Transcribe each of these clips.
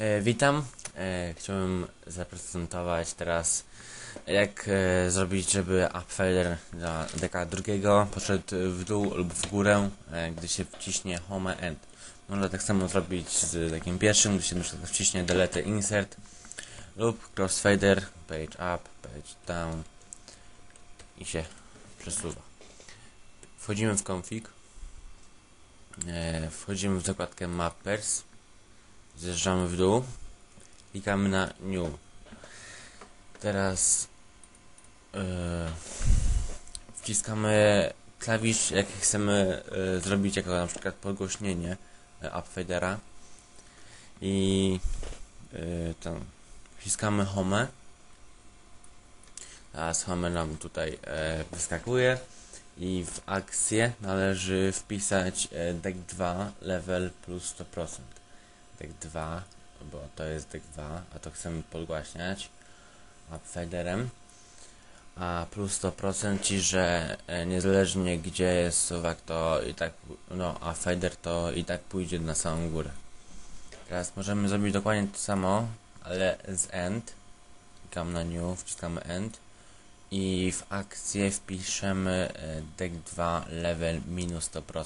E, witam. E, chciałbym zaprezentować teraz jak e, zrobić, żeby upfader dla deka drugiego poszedł w dół lub w górę, e, gdy się wciśnie home end. Można tak samo zrobić z takim pierwszym, gdy się na przykład wciśnie delete insert lub crossfader, page up, page down i się przesuwa. Wchodzimy w config, e, wchodzimy w zakładkę mappers, zjeżdżamy w dół, klikamy na new. Teraz e, wciskamy klawisz, jaki chcemy e, zrobić, jako na przykład podgłośnienie e, upfadera i e, tam wciskamy home. Teraz home nam tutaj e, wyskakuje i w akcję należy wpisać deck 2 level plus 100% deck 2 bo to jest deck 2 a to chcemy podgłaśniać upfaderem a plus 100% ci, że e, niezależnie gdzie jest suwak to i tak no a fader to i tak pójdzie na samą górę. Teraz możemy zrobić dokładnie to samo ale z end. Klikamy na new, wciskamy end i w akcję wpiszemy e, deck 2 level minus 100%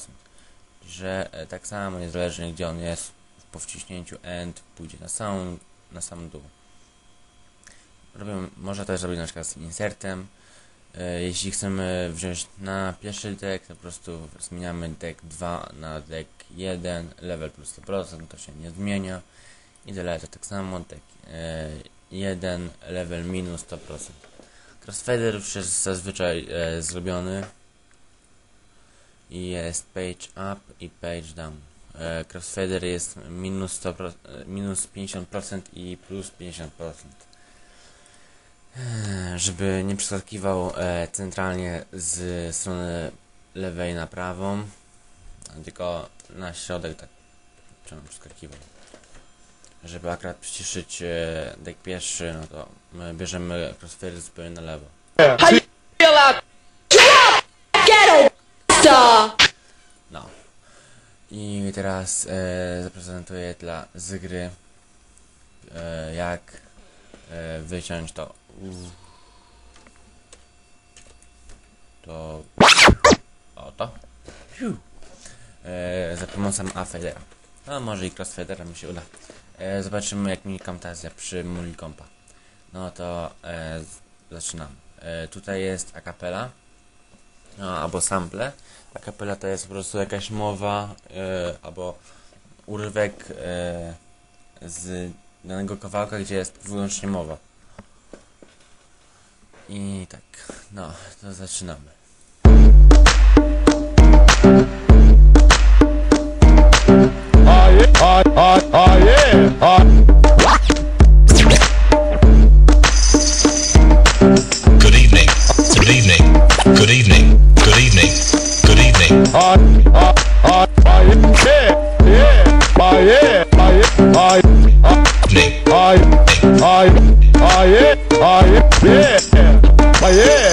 że e, tak samo niezależnie gdzie on jest po wciśnięciu end pójdzie na samą na sam dół. Robimy, można też robić na przykład z insertem. E, jeśli chcemy wziąć na pierwszy deck to po prostu zmieniamy deck 2 na deck 1 level plus 100% to się nie zmienia. I delete tak samo deck e, 1 level minus 100% Crossfader już jest zazwyczaj e, zrobiony. I jest page up i page down. E, crossfader jest minus, 100%, e, minus 50% i plus 50%. E, żeby nie przeskakiwał centralnie z strony lewej na prawą, tylko na środek tak czemu przeskakiwał. Żeby akurat przyciszyć deck pierwszy, no to my bierzemy crossfader zupełnie na lewo. I teraz e, zaprezentuję dla z gry e, jak e, wyciąć to. To. O to. Fiu. E, za pomocą A-Federa. No może i crossfadera mi się uda. E, zobaczymy jak mi kamtazja przy Multicompa. No to e, z- zaczynamy. E, tutaj jest acapella. No, albo sample. A kapela to jest po prostu jakaś mowa, e, albo urywek e, z danego kawałka, gdzie jest wyłącznie mowa. I tak, no, to zaczynamy. Oh yeah, oh, I, I, I, I, yeah, i yeah.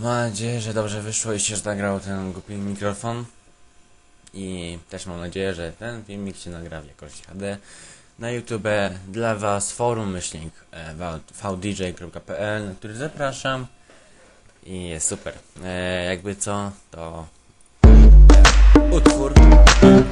Mam nadzieję, że dobrze wyszło i się nagrał ten głupi mikrofon. I też mam nadzieję, że ten filmik się nagra w jakości HD na YouTube dla Was forum myślnik e, vdj.pl, na który zapraszam. I jest super. E, jakby co, to utwór. E,